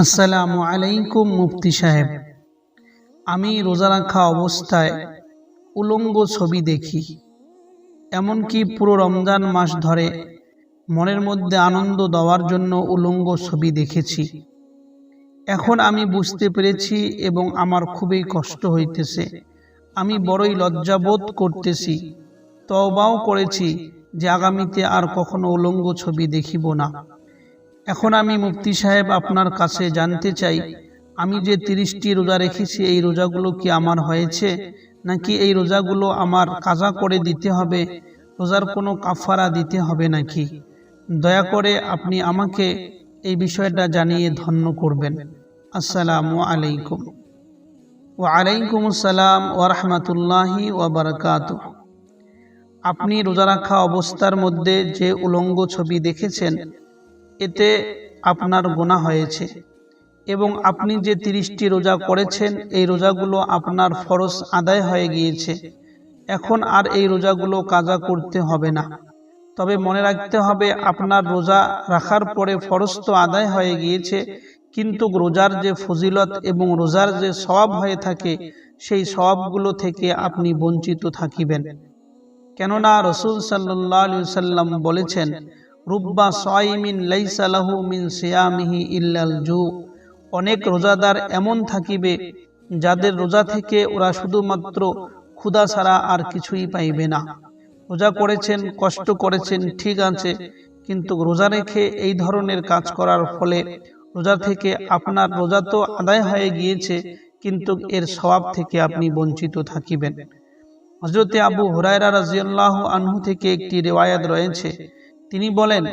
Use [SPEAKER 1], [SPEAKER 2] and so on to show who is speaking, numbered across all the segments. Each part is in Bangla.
[SPEAKER 1] আসসালামু আলাইকুম, মুফতি সাহেব। আমি রোজা রাখা অবস্থায় উলঙ্গ ছবি দেখি, এমনকি পুরো রমজান মাস ধরে মনের মধ্যে আনন্দ দেওয়ার জন্য উলঙ্গ ছবি দেখেছি। এখন আমি বুঝতে পেরেছি এবং আমার খুবই কষ্ট হইতেছে। আমি বড়ই লজ্জাবোধ করতেছি তবাও করেছি যে আগামীতে আর কখনো উলঙ্গ ছবি দেখিব না। এখন আমি মুফতি সাহেব আপনার কাছে জানতে চাই, আমি যে তিরিশটি রোজা রেখেছি, এই রোজাগুলো কি আমার হয়েছে? নাকি এই রোজাগুলো আমার কাজা করে দিতে হবে? রোজার কোনো কাফারা দিতে হবে নাকি? দয়া করে আপনি আমাকে এই বিষয়টা জানিয়ে ধন্য করবেন। আসসালামু আলাইকুম। ও আলাইকুম আসসালাম ওরহমতুল্লাহি ওবরকাত আপনি রোজা রাখা অবস্থার মধ্যে যে উলঙ্গ ছবি দেখেছেন এতে আপনার গোনা হয়েছে। এবং আপনি যে তিরিশটি রোজা করেছেন, এই রোজাগুলো আপনার ফরজ আদায় হয়ে গিয়েছে। এখন আর এই রোজাগুলো কাজা করতে হবে না। তবে মনে রাখতে হবে, আপনার রোজা রাখার পরে ফরজ তো আদায় হয়ে গিয়েছে, কিন্তু রোজার যে ফজিলত এবং রোজার যে সওয়াব হয়ে থাকে, সেই সওয়াবগুলো থেকে আপনি বঞ্চিত থাকিবেন। কেননা রসুল সাল্লাহ সাল্লাম বলেছেন রুব্বা সাইমিন লাইসালাহু মিন সিয়ামিহি ইল্লাল জু। অনেক রোজাদার এমন থাকিবে, যাদের রোজা থেকে ওরা শুধুমাত্র ক্ষুধা ছাড়া আর কিছুই পাইবে না। রোজা করেছেন, কষ্ট করেছেন, ঠিক আছে, কিন্তু রোজা রেখে এই ধরনের কাজ করার ফলে রোজা থেকে আপনার রোজা তো আদায় হয়ে গিয়েছে, কিন্তু এর স্বভাব থেকে আপনি বঞ্চিত থাকিবেন। হজরতে আবু হুরায়রা রাজিয়াল্লাহ আনহু থেকে একটি রেওয়ায়াত রয়েছে তিনি বলেন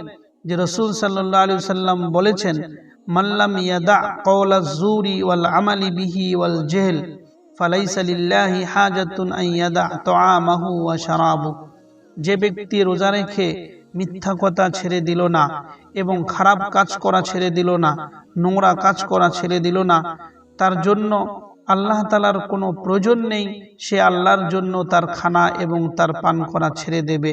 [SPEAKER 1] যে রসুল সাল্লাহ আলু সাল্লাম বলেছেন মাল্লাম ইয়াদা কওলা জুরি ওয়াল আমালি বিহি ওয়াল জেহেল ফালাইসালিল্লাহি হাজাতুন আইয়াদা তোয়ামাহু ওয়া শারাবু। যে ব্যক্তি রোজা রেখে মিথ্যা কথা ছেড়ে দিল না এবং খারাপ কাজ করা ছেড়ে দিল না, নোংরা কাজ করা ছেড়ে দিল না, তার জন্য আল্লাহ তালার কোনো প্রয়োজন নেই, সে আল্লাহর জন্য তার খানা এবং তার পান করা ছেড়ে দেবে।